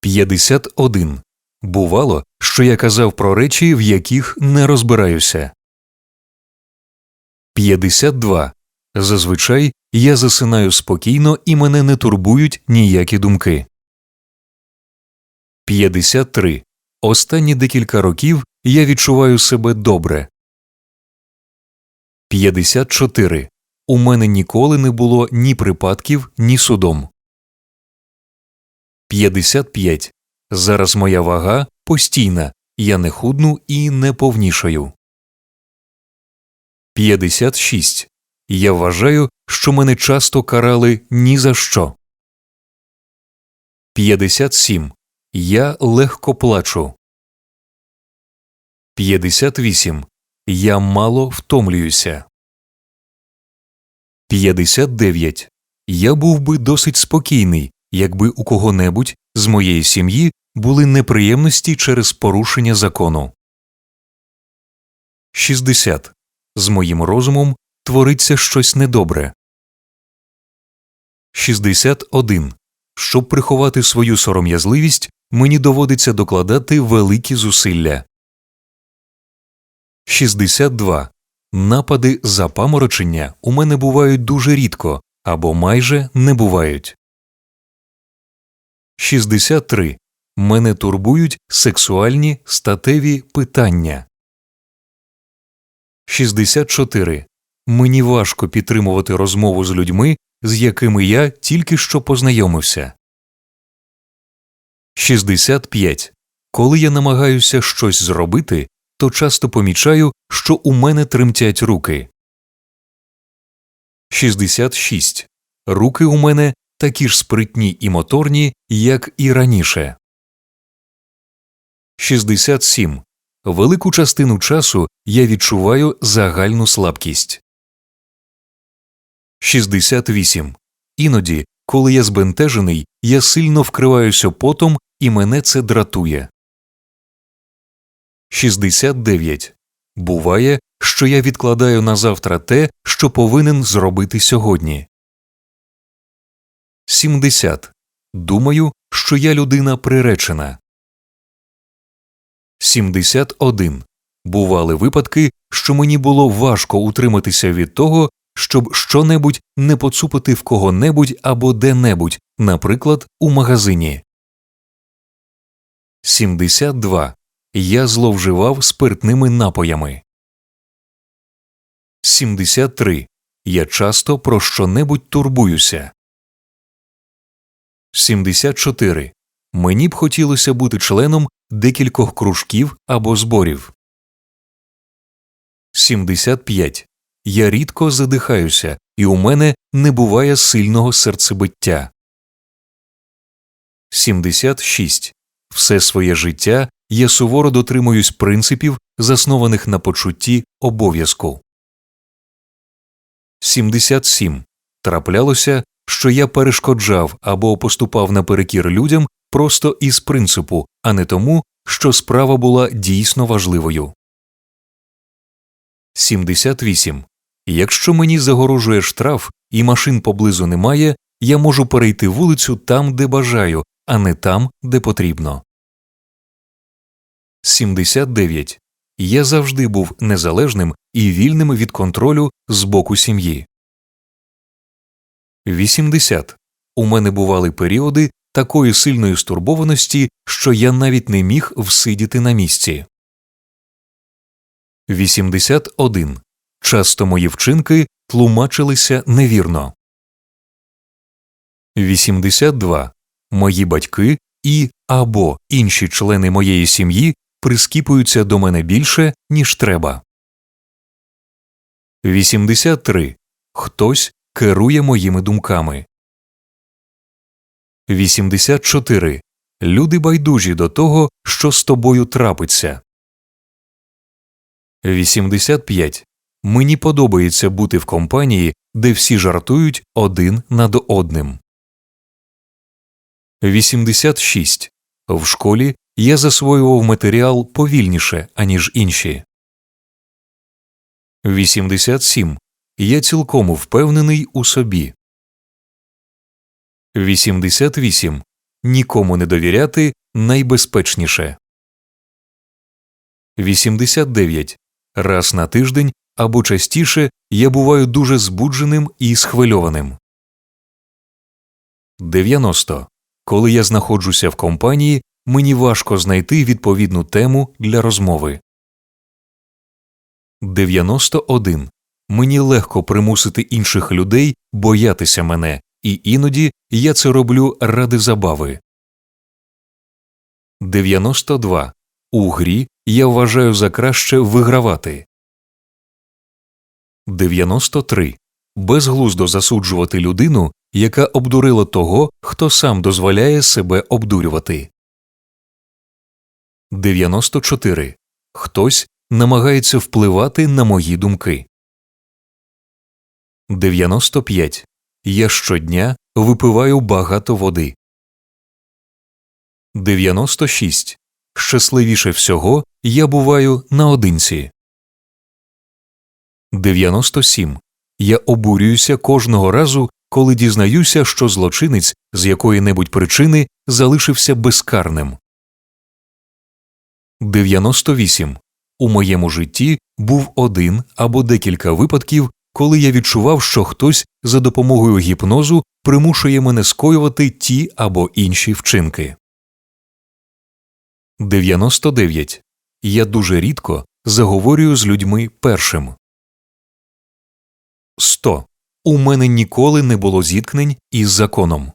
51. Бувало, що я казав про речі, в яких не розбираюся. 52. Зазвичай я засинаю спокійно і мене не турбують ніякі думки. 53. Останні декілька років я відчуваю себе добре. 54. У мене ніколи не було ні припадків, ні судом. 55. Зараз моя вага постійна. Я не худну і не повнішаю. 56. Я вважаю, що мене часто карали ні за що. 57. Я легко плачу. 58. Я мало втомлююся. 59. Я був би досить спокійний, якби у кого-небудь з моєї сім'ї були неприємності через порушення закону. 60. З моїм розумом твориться щось недобре. 61. Щоб приховати свою сором'язливість, мені доводиться докладати великі зусилля. 62. Напади запаморочення у мене бувають дуже рідко або майже не бувають. 63. Мене турбують сексуальні статеві питання. 64. Мені важко підтримувати розмову з людьми, з якими я тільки що познайомився. 65. Коли я намагаюся щось зробити, то часто помічаю, що у мене тремтять руки. 66. Руки у мене такі ж спритні і моторні, як і раніше. 67. Велику частину часу я відчуваю загальну слабкість. 68. Іноді, коли я збентежений, я сильно вкриваюся потом і мене це дратує. 69. Буває, що я відкладаю на завтра те, що повинен зробити сьогодні. 70. Думаю, що я людина приречена. 71. Бували випадки, що мені було важко утриматися від того, щоб щонебудь не поцупити в кого-небудь або де-небудь, наприклад, у магазині. 72. Я зловживав спиртними напоями. 73. Я часто про щонебудь турбуюся. 74. Мені б хотілося бути членом декількох кружків або зборів. 75. Я рідко задихаюся, і у мене не буває сильного серцебиття. 76. Все своє життя я суворо дотримуюсь принципів, заснованих на почутті обов'язку. 77. Траплялося, що я перешкоджав або поступав наперекір людям просто із принципу, а не тому, що справа була дійсно важливою. 78. Якщо мені загорожує штраф і машин поблизу немає, я можу перейти вулицю там, де бажаю, а не там, де потрібно. 79. Я завжди був незалежним і вільним від контролю з боку сім'ї. 80. У мене бували періоди такої сильної стурбованості, що я навіть не міг всидіти на місці. 81. Часто мої вчинки тлумачилися невірно. 82. Мої батьки і або інші члени моєї сім'ї прискіпуються до мене більше, ніж треба. 83. Хтось керує моїми думками. 84. Люди байдужі до того, що з тобою трапиться. 85. Мені подобається бути в компанії, де всі жартують один над одним. 86. В школі я засвоював матеріал повільніше, аніж інші. 87. Я цілком впевнений у собі. 88. нікому не довіряти найбезпечніше. 89. Раз на тиждень або частіше я буваю дуже збудженим і схвильованим. 90. Коли я знаходжуся в компанії, мені важко знайти відповідну тему для розмови. 91. Мені легко примусити інших людей боятися мене, і іноді я це роблю ради забави. 92. У грі я вважаю за краще вигравати. 93. Безглуздо засуджувати людину, яка обдурила того, хто сам дозволяє себе обдурювати. 94. Хтось намагається впливати на мої думки. 95. Я щодня випиваю багато води. 96. Щасливіше всього я буваю наодинці. 97. Я обурююся кожного разу, коли дізнаюся, що злочинець з якої-небудь причини залишився безкарним. 98. У моєму житті був один або декілька випадків, коли я відчував, що хтось за допомогою гіпнозу примушує мене скоювати ті або інші вчинки. 99. Я дуже рідко заговорюю з людьми першим. 100. У мене ніколи не було зіткнень із законом.